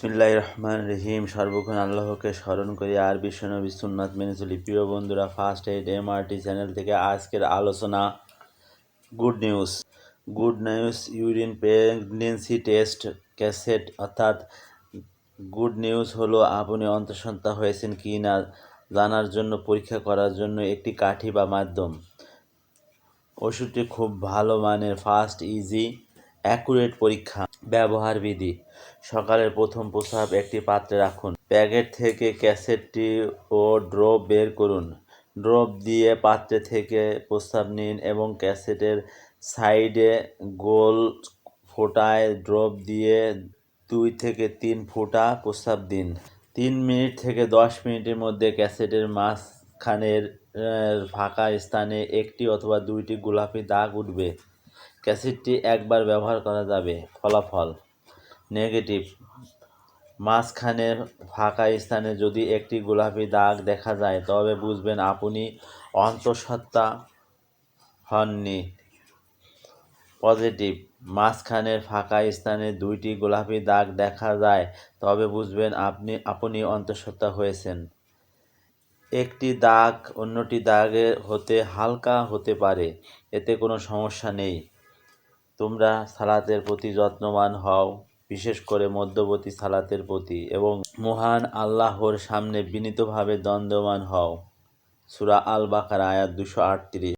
বিসমিল্লাহির রহমান রহিম। সর্বক্ষণ আল্লাহকে স্মরণ করি। আর বিশ্বনবী সুন্নাত মেনে চলি। প্রিয় বন্ধুরা ফার্স্ট এইড এমআরটি চ্যানেল থেকে আজকের আলোচনা good news good news urine pregnancy test cassette অর্থাৎ গুড নিউজ হলো, আপনি অন্তঃসত্ত্বা হয়েছেন কি না, জানার জন্য, পরীক্ষা করার জন্য একটি কাঠি বা মাধ্যম। ওষুধটি খুব ভালো মানের ফাস্ট ইজি অ্যাকুরেট পরীক্ষা, ব্যবহার বিধি, সকালের প্রথম প্রস্রাব একটি পাত্রে রাখুন। প্যাকেট থেকে ক্যাসেটটি ও ড্রপ বের করুন। ড্রপ দিয়ে পাত্রে থেকে প্রস্রাব নিন এবং ক্যাসেটের সাইডে গোল ফোটায় ড্রপ দিয়ে দুই থেকে তিন ফোঁটা প্রস্রাব দিন। তিন মিনিট থেকে দশ মিনিটের মধ্যে ক্যাসেটের মাঝখানের ফাঁকা স্থানে একটি অথবা দুইটি গোলাপি দাগ উঠবে। ক্যাসেটটি একবার ব্যবহার করা যাবে। ফলাফল নেগেটিভ। মাঝখানে ফাঁকা স্থানে যদি একটি গোলাপি দাগ দেখা যায়, তবে বুঝবেন আপনি অন্তঃসত্ত্বা হননি। পজিটিভ। মাঝখানের ফাঁকা স্থানে দুইটি গোলাপি দাগ দেখা যায়, তবে বুঝবেন আপনি আপনি অন্তঃসত্ত্বা হয়েছেন। একটি দাগ অন্যটি দাগে হতে হালকা হতে পারে, এতে কোনো সমস্যা নেই। তোমরা সালাতের প্রতি যত্নবান হও, বিশেষ করে মধ্যবর্তী সালাতের প্রতি, এবং মহান আল্লাহর সামনে বিনীতভাবে দ্বন্দ্বমান হও। সুরা আল বাকার আয়াত দুশো আটত্রিশ।